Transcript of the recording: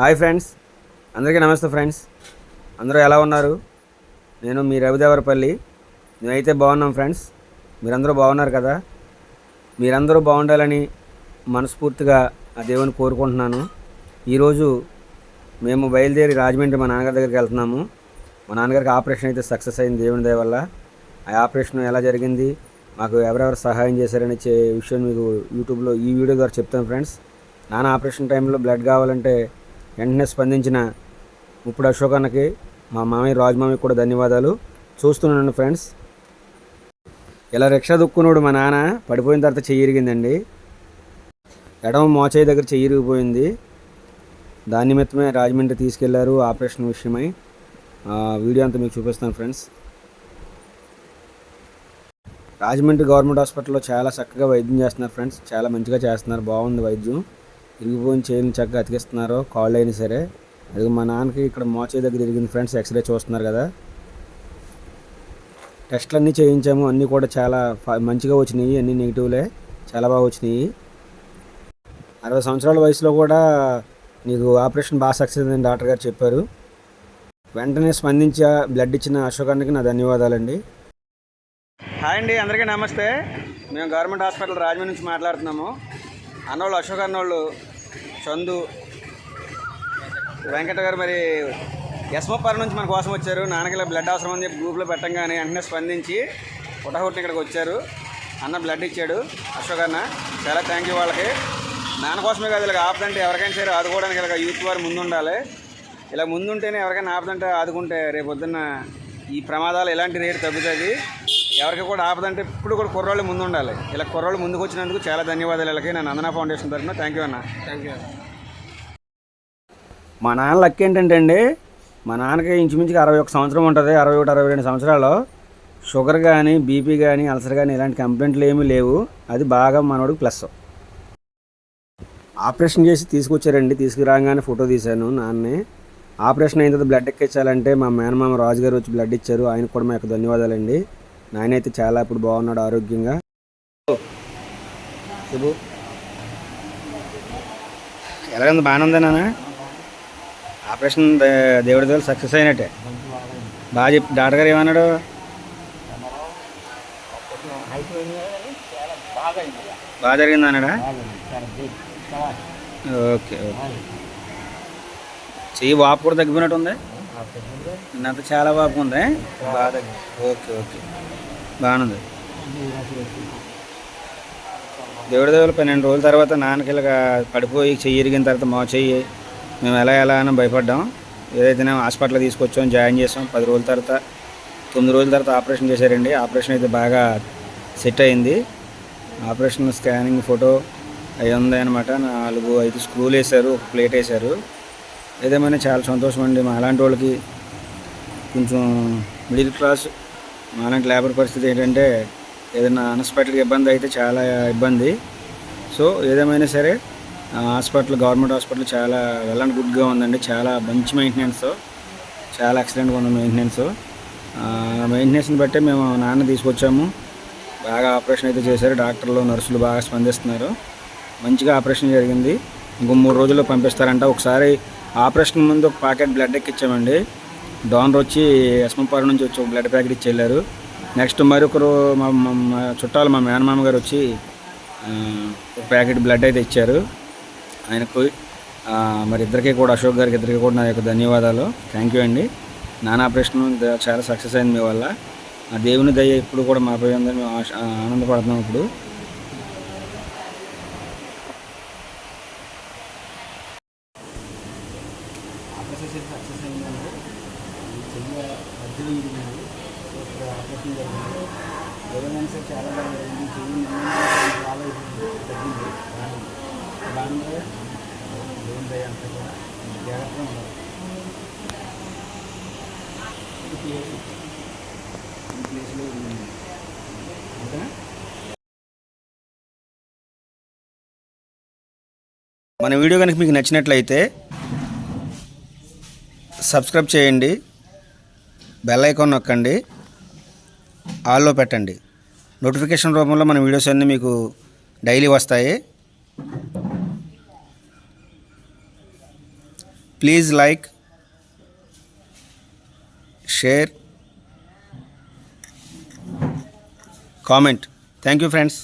Hi friends. అందరికీ నమస్తే friends. అందరూ ఎలా ఉన్నారు? నేను మీ రవిదేవరపల్లి. మేమైతే బాగున్నాం ఫ్రెండ్స్. మీరందరూ బాగున్నారు కదా? మీరందరూ బాగుండాలని మనస్ఫూర్తిగా ఆ దేవుని కోరుకుంటున్నాను. ఈరోజు మేము బయలుదేరి రాజమండ్రి మా నాన్నగారి దగ్గరికి వెళ్తున్నాము. మా నాన్నగారికి ఆపరేషన్ అయితే సక్సెస్ అయింది దేవుని దయ వల్ల. ఆ ఆపరేషన్ ఎలా జరిగింది? మాకు ఎవరెవరు సహాయం చేశారనే విషయం మీకు యూట్యూబ్లో ఈ వీడియో ద్వారా చెప్తాను ఫ్రెండ్స్. నాన్న ఆపరేషన్ టైంలో బ్లడ్ కావాలంటే వెంటనే స్పందించిన ఇప్పుడు అశోక్ అన్నకి మా మామయ్య రాజమామి కూడా ధన్యవాదాలు. చూస్తున్నాను ఫ్రెండ్స్ ఇలా రిక్షా దుక్కున్నాడు మా నాన్న పడిపోయిన తర్వాత చెయ్యి ఇరిగిందండి. ఎడమ మోచేయి దగ్గర చెయ్యి ఇరిగిపోయింది. దాని నిమిత్తమే రాజమండ్రి తీసుకెళ్ళారు ఆపరేషన్ విషయమై. వీడియో అంతా మీకు చూపిస్తాను ఫ్రెండ్స్. రాజమండ్రి గవర్నమెంట్ హాస్పిటల్లో చాలా చక్కగా వైద్యం చేస్తున్నారు ఫ్రెండ్స్. చాలా మంచిగా చేస్తున్నారు. బాగుంది వైద్యం. ఇరిగిపోయిన చేయిని చక్కగా అతికిస్తున్నారు. కాళ్ళు అయినా సరే. అది మా నాన్నకి ఇక్కడ మోచే దగ్గర ఇరిగింది ఫ్రెండ్స్. ఎక్స్రే చూస్తున్నారు కదా. టెస్ట్లు అన్నీ చేయించాము. అన్నీ కూడా చాలా మంచిగా వచ్చినాయి. అన్నీ నెగిటివ్లే చాలా బాగా వచ్చినాయి. అరవై సంవత్సరాల వయసులో కూడా నీకు ఆపరేషన్ బాగా సక్సెస్ అని డాక్టర్ గారు చెప్పారు. వెంటనే స్పందించి బ్లడ్ ఇచ్చిన అశోకానికి నా ధన్యవాదాలండి. హాయ్ అండి అందరికీ నమస్తే. మేము గవర్నమెంట్ హాస్పిటల్ రాజమండ్రి నుంచి మాట్లాడుతున్నాము. అన్నోళ్ళు అశోక్ అన్నోళ్ళు చందు వెంకట గారు మరి ఎస్మప్పర్ నుంచి మన కోసం వచ్చారు. నాన్నకి బ్లడ్ అవసరం అని చెప్పి గ్రూప్లో పెట్టంగానే వెంటనే స్పందించి పుట్టహుట్టిన ఇక్కడికి వచ్చారు. అన్న బ్లడ్ ఇచ్చాడు. అశోక్ అన్న చాలా థ్యాంక్ యూ వాళ్ళకి. నాన్న కోసమే కాదు ఇలా ఆపదంటే ఎవరికైనా సరే ఆదుకోవడానికి ఇలా యూత్ వారు ముందు ఉండాలి ఇలా ముందుంటేనే ఎవరికైనా ఆపదంటే ఆదుకుంటే రేపు పొద్దున్న ఈ ప్రమాదాలు ఎలాంటి రేటు తగ్గుతుంది ఎవరికి కూడా ఆపదంటే ఇప్పుడు కూడా కుర్రోళ్ళు ముందు ఉండాలి. ఇలా కుర్రోళ్ళు ముందుకు వచ్చినందుకు చాలా ధన్యవాదాలు వీళ్ళకి నేను నందన ఫౌండేషన్ తరఫున. థ్యాంక్ యూ అన్న. థ్యాంక్ యూ మా నాన్న లక్ ఏంటంటే అండి మా నాన్నకి ఇంచుమించుగా అరవై ఒక సంవత్సరం ఉంటుంది అరవై ఒకటి అరవై రెండు సంవత్సరాలు షుగర్ కానీ బీపీ కానీ అల్సర్ కానీ ఇలాంటి కంప్లైంట్లు ఏమీ లేవు. అది బాగా మనోడికి ప్లస్ ఆపరేషన్ చేసి తీసుకొచ్చారండి తీసుకురాగానే ఫోటో తీశాను నాన్నే. ఆపరేషన్ అయిన తర్వాత బ్లడ్ ఎక్కించాలంటే మా మేనమామ రాజు గారు వచ్చి బ్లడ్ ఇచ్చారు. ఆయనకు కూడా మా యొక్క ధన్యవాదాలండి. నాయన అయితే చాలా ఇప్పుడు బాగున్నాడు ఆరోగ్యంగా. చెప్పు ఎలా ఉంది బాగానే ఉందా నాన్న. ఆపరేషన్ దేవుడి దేవుడు సక్సెస్ అయినట్టే. బాగా చెప్పి డాక్టర్ గారు ఏమన్నాడు? బాగా జరిగింది అన్నాడా? Okay okay. చెయ్యి వాపు కూడా తగ్గిపోయినట్టు ఉంది నిన్నంత చాలా వాపు ఉంది. బాగా తగ్గి ఓకే ఓకే. బాగుంది. దేవుడి దేవుడు పన్నెండు రోజుల తర్వాత నాన్నకి ఇలాగా పడిపోయి చెయ్యి ఇరిగిన తర్వాత మా చెయ్యి మేము ఎలా ఎలా అని భయపడ్డాం. ఏదైతేనే హాస్పిటల్ తీసుకొచ్చాం జాయిన్ చేసాం. పది రోజుల తర్వాత తొమ్మిది రోజుల తర్వాత ఆపరేషన్ చేశారండి. ఆపరేషన్ అయితే బాగా సెట్ అయింది. ఆపరేషన్ స్కానింగ్ ఫోటో అవి ఉంది అనమాట నాలుగు ఐదు స్క్రూలు వేశారు ఒక ప్లేట్ వేశారు. ఏదేమైనా చాలా సంతోషం అండి. మా అలాంటి వాళ్ళకి కొంచెం మిడిల్ క్లాస్ మాలాంటి లేబర్ పరిస్థితి ఏంటంటే ఏదైనా అన్ఎక్స్పెక్టెడ్ ఇబ్బంది అయితే చాలా ఇబ్బంది. సో ఏదేమైనా సరే హాస్పిటల్ గవర్నమెంట్ హాస్పిటల్ చాలా వెల్ అండ్ గుడ్గా ఉందండి. చాలా మంచి మెయింటెనెన్స్ చాలా ఎక్సలెంట్గా ఉంది మెయింటెనెన్స్ మెయింటెనెన్స్ని బట్టే మేము నాన్న తీసుకొచ్చాము. బాగా ఆపరేషన్ అయితే చేశారు. డాక్టర్లు నర్సులు బాగా స్పందిస్తున్నారు. మంచిగా ఆపరేషన్ జరిగింది. ఇంకో మూడు రోజుల్లో పంపిస్తారంట. ఒకసారి ఆపరేషన్ ముందు ఒక ప్యాకెట్ బ్లడ్ ఎక్కిచ్చామండి. డోనర్ వచ్చి ఎస్మంపాడు నుంచి వచ్చి బ్లడ్ ప్యాకెట్ ఇచ్చి వెళ్ళారు నెక్స్ట్ మరొకరు మా మా- చుట్టాలు మా మేనమామ గారు వచ్చి ఒక ప్యాకెట్ బ్లడ్ అయితే ఇచ్చారు. ఆయనకు మరి ఇద్దరికీ కూడా అశోక్ గారికి ఇద్దరికి కూడా నా యొక్క ధన్యవాదాలు. థ్యాంక్ యూ అండి. నాన్న ఆపరేషన్ చాలా సక్సెస్ అయింది మీ వల్ల. ఆ దేవుని దయ ఇప్పుడు కూడా మాపై ఉందని మేము ఆనందపడుతున్నాం ఇప్పుడు. సక్సెస్ అయిందండి మధ్యలో ఆపరేషన్ జరిగింది చాలా బాగా జరిగింది చెయ్యి చాలా తగ్గింది. కూడా జాగ్రత్తగా ఉన్నారు ఈ ప్లేస్ ఈ ప్లేస్లో ఓకేనా మన వీడియో కనుక మీకు నచ్చినట్లయితే సబ్స్క్రైబ్ చేయండి. బెల్ ఐకాన్ నొక్కండి. ఆల్లో పెట్టండి. నోటిఫికేషన్ రూపంలో మన వీడియోస్ అన్నీ మీకు డైలీ వస్తాయి. Please like share comment thank you friends